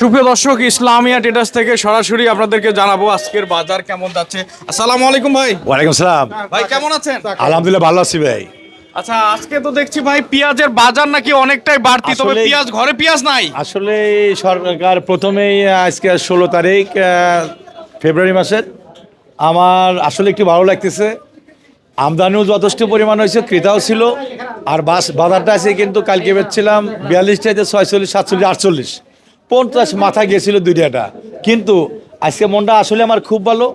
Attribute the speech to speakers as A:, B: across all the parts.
A: সুপ্রিয় দর্শক ইসলামিয়া ট্রেডার্স থেকে সরাসরি আপনাদেরকে জানাব আজকের বাজার কেমন যাচ্ছে। আসসালামু আলাইকুম ভাই।
B: ওয়ালাইকুম সালাম।
A: ভাই কেমন আছেন?
B: আলহামদুলিল্লাহ ভালো আছি ভাই।
A: আচ্ছা আজকে তো দেখছি ভাই পেঁয়াজের বাজার নাকি অনেকটাই বাড়তি তবে পেঁয়াজ ঘরে পেঁয়াজ নাই।
B: আসলে সরকার প্রথমেই আজকে ষোলো তারিখ ফেব্রুয়ারি মাসের। আমার আসলে একটু ভালো লাগতেছে। আমদানিও যথেষ্ট পরিমাণ হয়েছে ক্রেতাও ছিল। আর বাস বাজারটা আছে কিন্তু কালকে বেচছিলাম বিয়াল্লিশ টাইতে ছয়চল্লিশ সাতচল্লিশ আটচল্লিশ। পঞ্চাশ মাথা গেছিল দুইটা কিন্তু আজকে মনটা আসলে আমার খুব ভালো।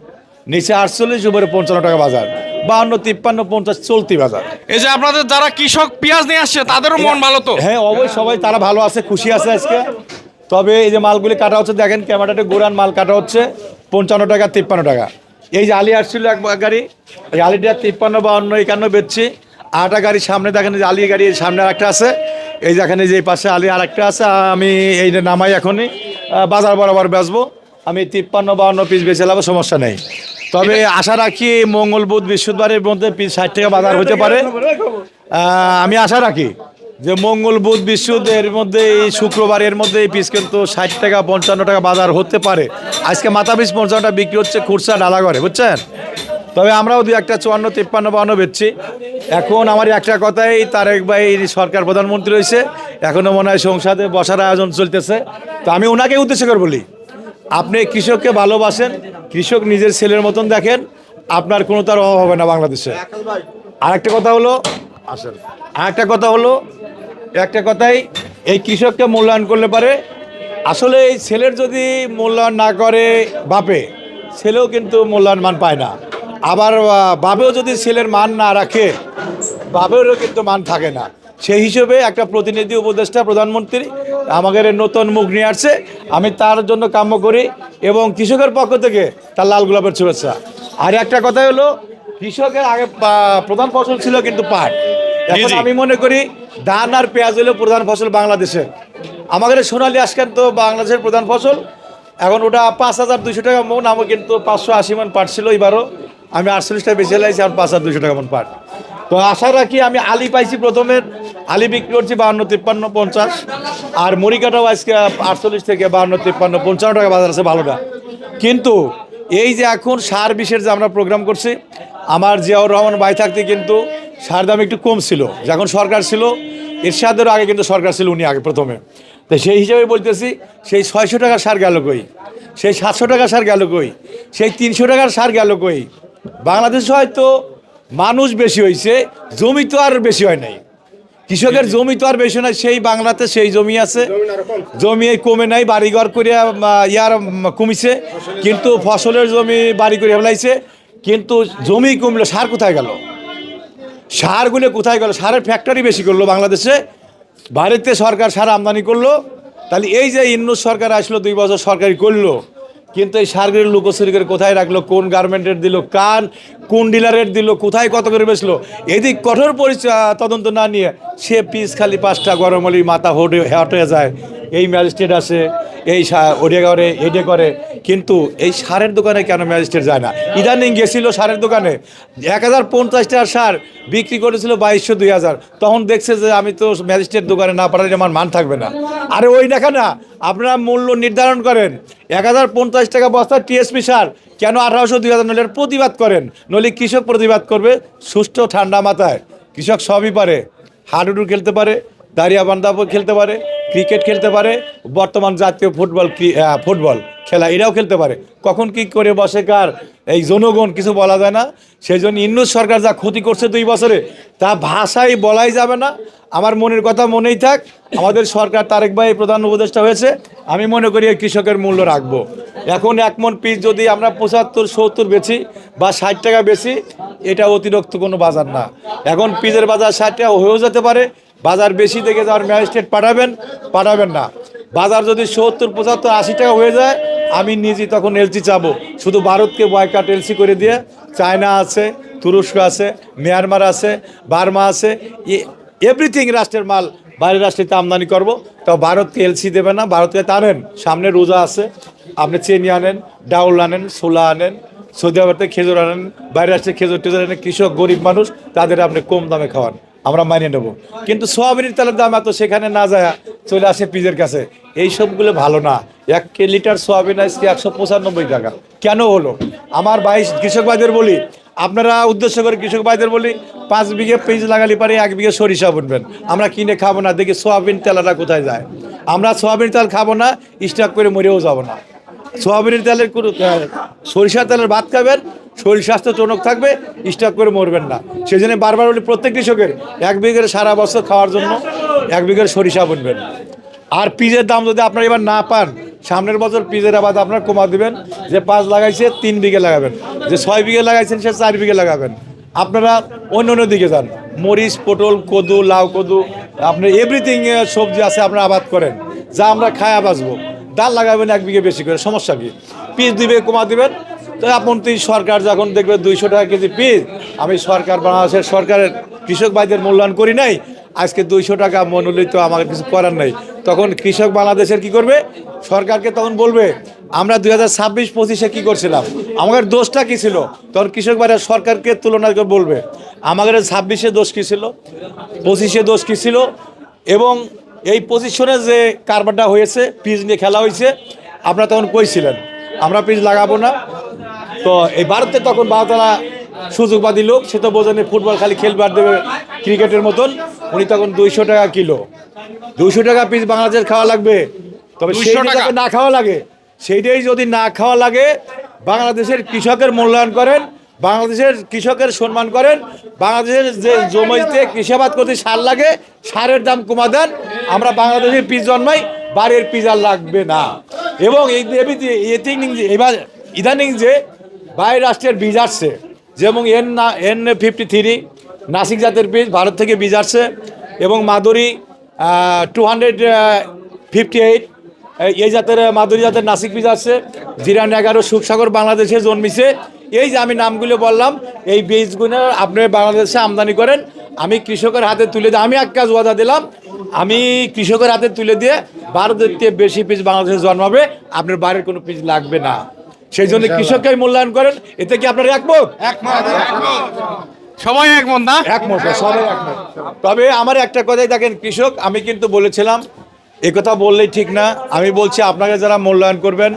B: নিচে আটচল্লিশ উপরে পঞ্চান্ন টাকা বাজার। বাহান্ন তিপ্পান্ন পঞ্চাশ চলতি বাজার।
A: এই যে আপনাদের যারা কৃষক পেঁয়াজ নিয়ে আসছে তাদেরও মন ভালো তো?
B: হ্যাঁ অবশ্যই সবাই তারা ভালো আছে খুশি আছে আজকে। তবে এই যে মালগুলি কাটা হচ্ছে দেখেন ক্যামেরাতে গোড়ান মাল কাটা হচ্ছে। পঞ্চান্ন টাকা তিপ্পান্ন টাকা। এই যে আলি আসছিল এক গাড়ি এই আলিটা তিপ্পান্ন বাউন্ন একান্ন বেচছি। আটা গাড়ি সামনে দেখেন যে আলি গাড়ি সামনে আরেকটা আছে। এই যেখানে যে পাশে আলি আরেকটা আছে আমি এই নামাই এখনই বাজার বরাবর বেচবো। আমি তিপ্পান্ন বাউন্ন পিস বেচে নেব সমস্যা নেই। তবে আশা রাখি মঙ্গল বুধ বৃহস্পতিবারের মধ্যে পিস ষাট টাকা বাজার হতে পারে। আমি আশা রাখি যে মঙ্গল বুধ বৃহস্পতি এর মধ্যে এই শুক্রবার এর মধ্যে এই পিস কিন্তু ষাট টাকা পঞ্চান্ন টাকা বাজার হতে পারে। আজকে মাথা পিস পঞ্চান্ন টাকা বিক্রি হচ্ছে খুরসা ডালা করে বুঝছেন? তবে আমরাও দু একটা চুয়ান্ন, তিপ্পান্ন বান্ন বেচছি। এখন আমার একটা কথাই, তারেক ভাই সরকার প্রধানমন্ত্রী রয়েছে এখনও মনে হয় সংসদে বসার আয়োজন চলতেছে। তো আমি ওনাকে উদ্দেশ্য করে বলি, আপনি কৃষককে ভালোবাসেন, কৃষক নিজের ছেলের মতন দেখেন, আপনার কোনো তার অভাব হবে না বাংলাদেশে। আরেকটা কথা হলো আসেন আরেকটা কথা হলো, একটা কথাই, এই কৃষককে মূল্যায়ন করলে পারে, আসলে এই ছেলের যদি মূল্যায়ন না করে বাপে, ছেলেও কিন্তু মূল্যায়ন মান পায় না। আবার বাপেও যদি ছেলের মান না রাখে বাপেরও কিন্তু মান থাকে না। সেই হিসেবে একটা প্রতিনিধি উপদেষ্টা প্রধানমন্ত্রী আমাদের নতুন মুখ নিয়ে আসছে। আমি তার জন্য কাম্য করি এবং কৃষকের পক্ষ থেকে তার লাল গোলাপের শুভেচ্ছা। আর একটা কথা হলো কৃষকের আগে প্রধান ফসল ছিল কিন্তু পাট। এখন আমি মনে করি ধান আর পেঁয়াজ হলো প্রধান ফসল বাংলাদেশে। আমাদের সোনালী আজকাল তো বাংলাদেশের প্রধান ফসল। এখন ওটা পাঁচ হাজার দুশো টাকা মন আমার কিন্তু পাঁচশো আশি মন পাট ছিল এবারও আমি আটচল্লিশটা বেশি লাইছি এখন পাঁচ হাজার দুশো টাকা মন পাট তো আশা রাখি আমি আলি পাইছি প্রথমে আলি বিক্রি করছি বাহান্ন, তিপ্পান্ন, পঞ্চাশ। আর মরিকাটাও আজকে আটচল্লিশ থেকে বাহান্ন, তিপ্পান্ন, পঞ্চান্ন টাকা বাজার আছে, ভালোটা। কিন্তু এই যে এখন সার বিষের যে আমরা প্রোগ্রাম করছি, আমার জিয়াউর রহমান ভাই থাকতে কিন্তু সার দাম একটু কম ছিল। যখন সরকার ছিল এরশাদেরও আগে কিন্তু সরকার ছিল উনি আগে প্রথমে। তো সেই হিসাবে বলতেছি, সেই ছয়শো টাকার সার গেল কই? সেই সাতশো টাকার সার গেল কই? সেই তিনশো টাকার সার গেল কই? বাংলাদেশে হয়তো মানুষ বেশি হয়েছে জমি তো আর বেশি হয় নাই। কৃষকের জমি তো আর বেশি নাই সেই বাংলাতে সেই জমি আছে। জমি কমে। নাই বাড়িঘর করিয়া ইয়ার কমিছে। কিন্তু ফসলের জমি বাড়ি করে ফেলাইছে কিন্তু জমি কমলো সার কোথায় গেল? সারগুলো কোথায় গেল? সারের ফ্যাক্টরি বেশি করল বাংলাদেশে। ভারতে সরকার সার আমদানি করল। তাহলে এই যে ইন্নুস সরকার আসলো দুই বছর সরকারি করল কিন্তু এই সার্গের লুকোচুরি করে কোথায় রাখল? কোন গার্মেন্টের দিল কান? কোন ডিলারের দিল? কোথায় কত করে বেচলো? এদিক কঠোর পরিচয় তদন্ত না নিয়ে সে পিস খালি পাঁচটা গরম মাথা হটে হট হয়ে যায়। এই ম্যাজিস্ট্রেট আসে এই ওডে করে এডে করে, কিন্তু এই সারের দোকানে কেন ম্যাজিস্ট্রেট যায় না? ইদানিং গেছিল সারের দোকানে, এক হাজার পঞ্চাশ টাকার সার বিক্রি করেছিল বাইশশো, দুই হাজার। তখন দেখছে যে আমি তো ম্যাজিস্ট্রেট দোকানে না পাঠালে আমার মান থাকবে না। আরে ওই দেখা না, আপনারা মূল্য নির্ধারণ করেন, এক হাজার পঞ্চাশ টাকা বস্তা টিএসপি সার, কেন আঠারোশো, দুই হাজার নলে প্রতিবাদ করেন? নইলে কৃষক প্রতিবাদ করবে সুষ্ঠু ঠান্ডা মাথায়। কৃষক সবই পারে, হাডুডু খেলতে পারে দাঁড়িয়া বান্ধাবো খেলতে পারে ক্রিকেট খেলতে পারে, বর্তমান জাতীয় ফুটবল ফুটবল খেলা, এরাও খেলতে পারে। কখন কি করে বসে কার, এই জনগণ কিছু বলা যায় না। সেই জন্য ইন্নুস সরকার যা ক্ষতি করছে দুই বছরে, তা ভাষায় বলাই যাবে না। আমার মনের কথা মনেই থাক, আমাদের সরকার তারেক ভাই প্রধান উপদেষ্টা হয়েছে, আমি মনে করি কৃষকের মূল্য রাখব। এখন এক মন পিস যদি আমরা পঁচাত্তর, সত্তর বেচি বা ষাট টাকা বেচি, এটা অতিরিক্ত কোনো বাজার না। এখন পিসের বাজার ষাট টাকা হয়েও যেতে পারে বাজার বেশি দেখে যাওয়ার ম্যাজিস্ট্রেট পাঠাবেন পাঠাবেন না। বাজার যদি সত্তর, পঁচাত্তর, আশি টাকা হয়ে যায়, আমি নিজে তখন এলসি চাবো। শুধু ভারতকে বয়কাট এলসি করে দিয়ে, চায়না আছে, তুরস্ক আছে, মিয়ানমার আছে, বার্মা আছে এভরিথিং রাষ্ট্রের মাল, বাইরের রাষ্ট্রেতে আমদানি করব। তো ভারতকে এলসি দেবে না, ভারতকে টানেন সামনে রোজা আছে, আপনি চেনি আনেন, ডাউল আনেন, ছোলা আনেন, সৌদি আরব খেজুর আনেন, বাইরের রাষ্ট্রে খেজুর টেজুর আনেন, কৃষক, গরিব মানুষ, তাদের আপনি কম দামে খাওয়ান। আমরা মানিয়ে নেব। কিন্তু সোয়াবিনের তেলের দাম এত, সেখানে না যায় চলে আসে পিজের কাছে। এই সবগুলো ভালো না। এক কে লিটার সোয়াবিন আজকে একশো পঁচানব্বই টাকা। কেন হলো? আমার বাইশ কৃষক ভাইদের বলি, আপনারা উদ্দেশ্য করে কৃষক ভাইদের বলি, পাঁচ বিঘে পিজ লাগালে পারে এক বিঘে সরিষা বুনবেন। আমরা কিনে খাব না, দেখি সোয়াবিন তেলাটা কোথায় যায়। আমরা সোয়াবিন তেল খাব না, স্টক করে মরেও যাব না। সোয়াবিনের তেলের সরিষার তেলের ভাত খাবেন শরীর স্বাস্থ্য চনক থাকবে, স্টক করে মরবেন না। সেই জন্য বারবার বলি, প্রত্যেক কৃষকের এক বিঘের সারা বছর খাওয়ার জন্য এক বিঘের সরিষা বুনবেন। আর পিজের দাম যদি আপনারা এবার না পান, সামনের বছর পিজের আবাদ আপনার কমা দিবেন, যে পাঁচ লাগাইছে, তিন বিঘে লাগাবেন। যে ছয় বিঘে লাগাইছেন, সে চার বিঘে লাগাবেন। আপনারা অন্য অন্য দিকে যান। মরিচ, পটল, কদু, লাউ কদু আপনার এভরিথিং সবজি আছে, আপনারা আবাদ করেন। যা আমরা খায়া বাঁচবো। ডাল লাগাবেন এক বিঘে বেশি করে, সমস্যা কি? পিস দিবে, কমা দিবেন। তো আপন সরকার যখন দেখবে দুইশো টাকা কেজি পিস, আমি সরকার, বাংলাদেশের সরকারের কৃষক ভাইদের মূল্যায়ন করি নাই, আজকে দুইশো টাকা মনোনীত আমাকে কিছু করার নাই। তখন কৃষক বাংলাদেশের কি করবে? সরকারকে তখন বলবে, আমরা দুই হাজার ছাব্বিশ পঁচিশে কী করছিলাম? আমাদের দোষটা কী ছিল? তখন কৃষক ভাইরা সরকারকে তুলনা করে বলবে, আমাদের ছাব্বিশে দোষ কী ছিল? পঁচিশে দোষ কী ছিল? এবং এই পজিশনে যে কারবারটা হয়েছে পিচ নিয়ে খেলা হয়েছে, আপনারা তখন কইছিলেন, আমরা পিচ লাগাবো না। তো এই ভারতে তখন বারোতলা সুযোগবাদী লোক সে তো বোঝেনি ফুটবল খালি খেলবে আর দেবে ক্রিকেটের মতন। উনি তখন দুইশো টাকা কিলো। দুইশো টাকা পিস বাংলাদেশের খাওয়া লাগবে। তবে
A: 200
B: সেই
A: টাকা?
B: টাকা না খাওয়া লাগে সেইটাই যদি না খাওয়া লাগে বাংলাদেশের কৃষকের মূল্যায়ন করেন বাংলাদেশের কৃষকের সম্মান করেন বাংলাদেশের যে জমিতে কৃষিবাদ করতে সার লাগে সারের দাম কমা দেন আমরা বাংলাদেশের পিস জন্মাই বাড়ির পিস আর লাগবে না। এবং এই এবার ইদানিং যে বাইরের রাষ্ট্রের বীজ আসছে। যেমন এন না, এন ফিফটি থ্রি নাসিক জাতের বীজ ভারত থেকে বীজ আসছে এবং মাদুরি টু হান্ড্রেড ফিফটি এইট এই জাতের মাদুরি জাতের নাসিক বীজ আছে জিরান এগারো সুখসাগর বাংলাদেশে জন্মিছে। এই যে আমি নামগুলো বললাম, এই বীজগুলো আপনি বাংলাদেশে আমদানি করেন। আমি কৃষকের হাতে তুলে দিয়ে, আমি এক কাজ ওয়াদা দিলাম, আমি কৃষকের হাতে তুলে দিয়ে ভারতের চেয়ে বেশি পিস বাংলাদেশে জন্মাবে, আপনার বাইরের কোনো পিস লাগবে না। সেই জন্য কৃষককে মূল্যায়ন করেন এতে কি আপনার একমত?
A: সবাই একমত না?
B: একমত সবাই একমত। তবে আমার একটা কথাই দেখেন কৃষক আমি কিন্তু বলেছিলাম এ কথা বললেই ঠিক না। আমি বলছি আপনাকে যারা মূল্যায়ন করবেন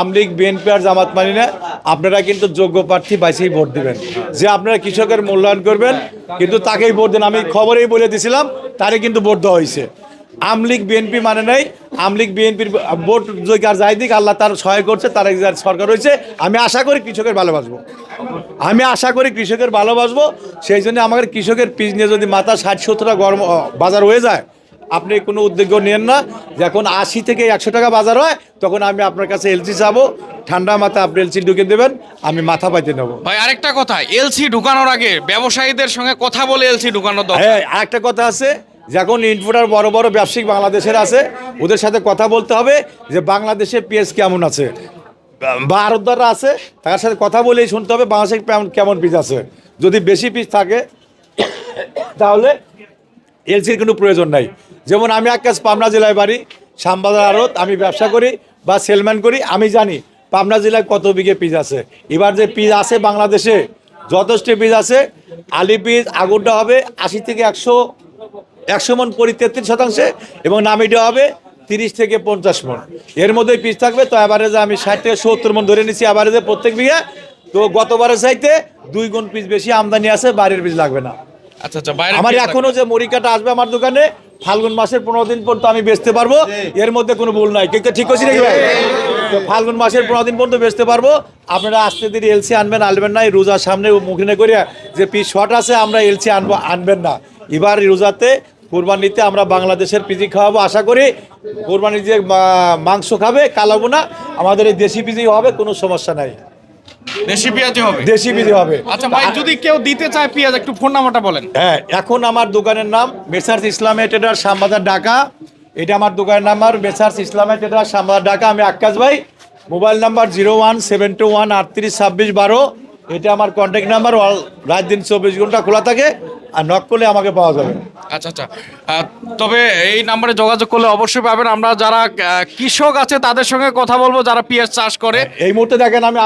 B: আমলিগ বিএনপি আর জামাত মানি না আপনারা কিন্তু যোগ্য প্রার্থী বাইসেই ভোট দিবেন। যে আপনারা কৃষকের মূল্যায়ন করবেন কিন্তু তাকেই ভোট দেন। আমি খবরেই বলে দিছিলাম তারে কিন্তু ভোট দেওয়া হয়েছে। আমলিগ বিএনপি মানে নাই আমলিগ বিএনপির ভোট যদি আর যাই দিক আল্লাহ তার সহায় করছে তার যার সরকার রয়েছে আমি আশা করি কৃষকের ভালোবাসবো। আমি আশা করি কৃষকের ভালোবাসবো। সেই জন্য আমাদের কৃষকের পিস নিয়ে যদি মাথা ষাট সত্তরটা গরম বাজার হয়ে যায় আপনি কোনো উদ্যোগ নেন না। যখন আশি থেকে একশো টাকা বাজার হয় তখন আমি আপনার কাছে এলসি চাবো। ঠান্ডা মাথা আপনি এলসি ঢুকে দেবেন আমি মাথা পাইতে নেব।
A: ভাই আরেকটা কথা এলসি ঢুকানোর আগে ব্যবসায়ীদের সঙ্গে কথা বলে এলসি ঢুকানোর দরকার।
B: হ্যাঁ আরেকটা কথা আছে যখন ইনপুটার বড় বড় ব্যবসায়িক বাংলাদেশের আছে, ওদের সাথে কথা বলতে হবে যে বাংলাদেশে পেঁয়াজ কেমন আছে। বা আরতদাররা আছে, তার সাথে কথা বলেই শুনতে হবে বাংলাদেশে কেমন কেমন পিস আছে। যদি বেশি পিস থাকে, তাহলে এলসির কোনো প্রয়োজন নাই। যেমন আমি এক কাজ পাবনা জেলায় বাড়ি, শ্যামবাজার আড়ত, আমি ব্যবসা করি বা সেলম্যান করি, আমি জানি পাবনা জেলায় কত বিঘে পিস আছে। এবার যে পিস আছে বাংলাদেশে, যথেষ্ট পিস আছে, আলি পিস আগুনটা হবে আশি থেকে একশো একশো মন পরি তেত্রিশ শতাংশে এবং নামিটা হবে তিরিশ থেকে পঞ্চাশ মন। এর মধ্যেই পিস থাকবে তো অ্যাভারেজে আমি ষাট থেকে সত্তর মন ধরে নিচ্ছি অ্যাভারেজে প্রত্যেক বিঘা। তো গতবারের চাইতে দুই গুণ পিস বেশি আমদানি আছে বাইরের পিস লাগবে না।
A: আচ্ছা আচ্ছা
B: আমার এখনও যে মরিকাটা আসবে আমার দোকানে ফাল্গুন মাসের পনেরো দিন পর্যন্ত আমি বেচতে পারব এর মধ্যে কোনো ভুল নাই। কিন্তু ঠিক করছি নাকি ভাই? তো ফাল্গুন মাসের পনেরো দিন পর্যন্ত বেচতে পারব। আপনারা আস্তে ধীরে এলসি আনবেন আনবেন না রোজার সামনে মুখিনে করে যে পিস শর্ট আছে আমরা এলসি আনব আনবেন না। এবার রোজাতে কোরবানিতে আমরা বাংলাদেশের পিজি খাওয়াবো আশা করি কোরবানির যে মাংস খাবে কালাবো না আমাদের এই দেশি পিজি হবে কোনো সমস্যা নাই।
A: দেশি হবে?
B: দেশি পিজি হবে।
A: আচ্ছা ভাই যদি কেউ দিতে চায় পেঁয়াজ একটু ফোন নাম্বারটা বলেন।
B: হ্যাঁ এখন আমার দোকানের নাম মেসার্স ইসলামে ট্রেডার শ্যামবাজার ঢাকা। এটা আমার দোকানের মেসার্স ইসলামে ট্রেডার শ্যামবাজার ঢাকা। আমি আকাশ ভাই mobile number zero one seven two one আটত্রিশ ছাব্বিশ বারো। এটা আমার কন্ট্যাক্ট নাম্বার রাত দিন চব্বিশ ঘণ্টা খোলা থাকে। আর নক করলে আমাকে পাওয়া যাবে।
A: আচ্ছা আচ্ছা। তবে এই নাম্বারে যোগাযোগ করলে অবশ্যই পাবেন। আমরা যারা কৃষক আছে তাদের সঙ্গে কথা বলব যারা পিঁয়াজ চাষ করে।
B: এই মুহূর্তে দেখেন আমি